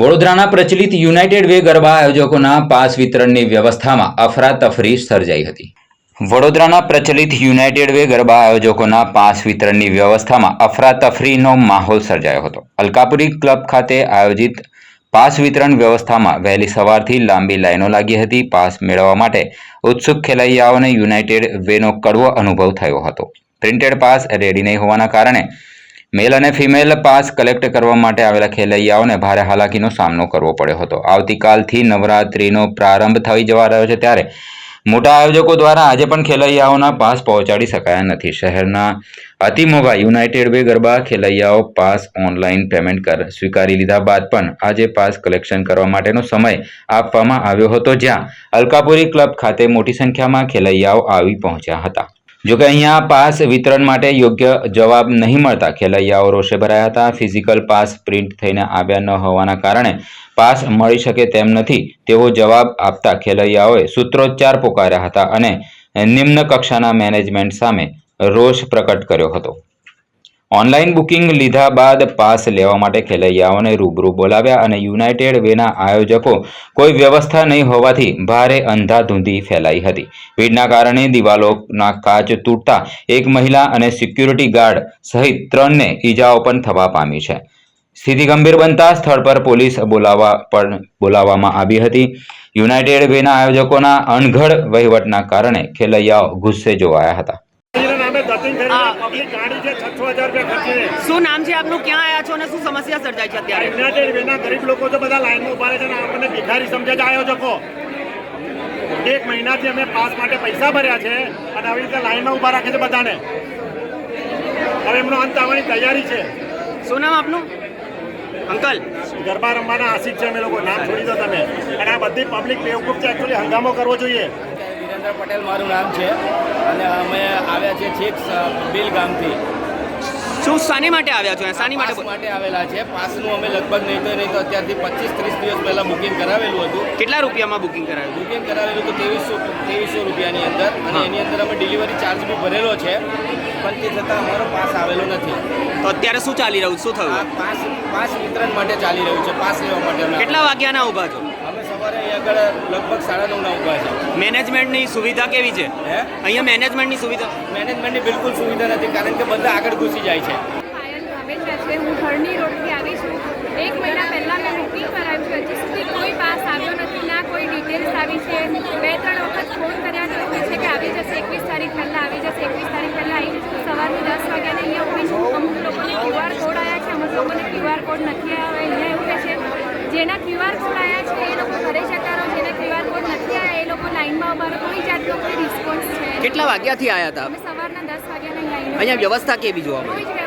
વડોદરાના પ્રચલિત United way garba આયોજકોના પાસ વિતરણની વ્યવસ્થામાં અફરાતફરી સર્જાઈ હતી. વડોદરાના પ્રચલિત યુનાઇટેડ વે ગરબા આયોજકોના પાસ વિતરણની વ્યવસ્થામાં અફરાતફરીનો માહોલ સર્જાયો હતો. અલકાપુરી ક્લબ ખાતે આયોજિત પાસ વિતરણ વ્યવસ્થામાં વહેલી સવારથી લાંબી લાઈનો લાગી હતી. પાસ મેળવવા માટે ઉત્સુક ખેલૈયાઓને યુનાઇટેડ વેનો કડવો અનુભવ થયો હતો. પ્રિન્ટેડ પાસ રેડી નહીં હોવાના કારણે મેલ અને ફિમેલ પાસ કલેક્ટ કરવા માટે આવેલા ખેલૈયાઓને ભારે હાલાકીનો સામનો કરવો પડ્યો હતો. આવતીકાલથી નવરાત્રિનો પ્રારંભ થઈ જવા રહ્યો છે ત્યારે મોટા આયોજકો દ્વારા આજે પણ ખેલૈયાઓના પાસ પહોંચાડી શકાયા નથી. શહેરના અતિ મોંઘા યુનાઇટેડ વે ગરબા ખેલૈયાઓ પાસ ઓનલાઈન પેમેન્ટ કર સ્વીકારી લીધા બાદ પણ આજે પાસ કલેક્શન કરવા માટેનો સમય આપવામાં આવ્યો હતો જ્યાં અલકાપુરી ક્લબ ખાતે મોટી સંખ્યામાં ખેલૈયાઓ આવી પહોંચ્યા હતા. જોકે અહીંયા પાસ વિતરણ માટે યોગ્ય જવાબ નહીં મળતા ખેલૈયાઓ રોષે ભરાયા હતા. ફિઝિકલ પાસ પ્રિન્ટ થઈને આવ્યા ન હોવાના કારણે પાસ મળી શકે તેમ નથી. તેવો જવાબ આપતા ખેલૈયાઓએ સૂત્રોચ્ચાર પોકાર્યા હતા અને નિમ્ન કક્ષાના મેનેજમેન્ટ સામે રોષ પ્રકટ કર્યો હતો. ઓનલાઈન બુકિંગ લીધા બાદ પાસ લેવા માટે ખેલૈયાઓને રૂબરૂ બોલાવ્યા અને યુનાઇટેડ વેના આયોજકો કોઈ વ્યવસ્થા નહીં હોવાથી ભારે અંધાધૂંધી ફેલાઈ હતી. ભીડના કારણે દિવાલોના કાચ તૂટતા એક મહિલા અને સિક્યુરિટી ગાર્ડ સહિત ત્રણને ઈજાઓ પણ થવા પામી છે. સ્થિતિ ગંભીર બનતા સ્થળ પર પોલીસ બોલાવવા પણ બોલાવવામાં આવી હતી. યુનાઇટેડ વેના આયોજકોના અણઘડ વહીવટના કારણે ખેલૈયાઓ ગુસ્સે જોવાયા હતા. શું નામ છે આપનું? ક્યાં આવ્યા છો અને શું સમસ્યા સર્જાય છે અત્યારે? ગરીબ લોકો તો બધા લાઈનમાં ઊભા રહે છે અને આપણને ભિખારી સમજે છે આયોજકો. એક મહિનાથી અમે પાસ માટે પૈસા ભર્યા છે અને આવી રીતે લાઈનમાં ઊભા રાખે છે બધાને. હવે એમનો અંત આવવાની તૈયારી છે. શું નામ આપનું? અંકલ. ગરબા રમવાના આશિક છે અમે લોકો. નામ છોડી દો તમે. અને આ બધી પબ્લિક બેવકૂફ છે એકચ્યુઅલી હંગામો કરવો જોઈએ. વિરેન્દ્ર પટેલ મારું નામ છે. અને અમે આવ્યા છીએ છેક બિલ ગામથી. શું શાની માટે આવ્યા છો? શાની માટે માટે આવેલા છે. પાસનું અમે લગભગ નહીં તો નહીં તો અત્યારથી પચીસ ત્રીસ દિવસ પહેલાં બુકિંગ કરાવેલું હતું. કેટલા રૂપિયામાં બુકિંગ કરાવ્યું? બુકિંગ કરાવેલું હતું ત્રેવીસો ત્રેવીસો રૂપિયાની અંદર. અને એની અંદર અમે ડિલિવરી ચાર્જ બી ભરેલો છે. પણ તે છતાં અમારો પાસ આવેલો નથી. તો અત્યારે શું ચાલી રહ્યું? શું થયું? પાસ પાસ વિતરણ માટે ચાલી રહ્યું છે. પાસ લેવા માટે કેટલા વાગ્યાના ઊભા છો? અમે સવારે આગળ લગભગ સાડા નવના ઊભા છે. મેનેજમેન્ટની સુવિધા કેવી છે? હે? અહીંયા મેનેજમેન્ટની સુવિધા? મેનેજમેન્ટની બિલકુલ સુવિધા નથી કારણ કે બધા આગળ ઘૂસી જાય છે. હું ઘરની રોડથી આવી છું. એક મહિના પહેલાં મેં બુકિંગ કરાવ્યું છે. હજી સુધી કોઈ પાસ આવ્યો નથી ના કોઈ ડિટેલ્સ આવી છે. બે ત્રણ વખત ફોન કર્યા તો કહે છે કે આવી જશે એકવીસ તારીખ પહેલાં આવી જશે એકવીસ તારીખ પહેલાં. આવી જશે સવારની દસ વાગ્યાને અહીંયા ઊભી છું. અમુક લોકોને ક્યુઆર કોડ આવ્યા છે અમુક લોકોને ક્યુઆર કોડ નથી આવ્યા અહીંયા એવું કહે છે. જેના ક્યુઆર કોડ આવ્યા છે એ લોકો ઘરે જતા રહો જેના ક્યુઆર કોડ નથી આવ્યા એ લોકો લાઈનમાં અમારો કોઈ જાતનો કોઈ રિસ્પોન્સ છે કેટલા વાગ્યાથી આવ્યા હતા? અમે સવારના દસ વાગ્યાની અહીંયા વ્યવસ્થા કેવી જોવા મળી? કોઈ જ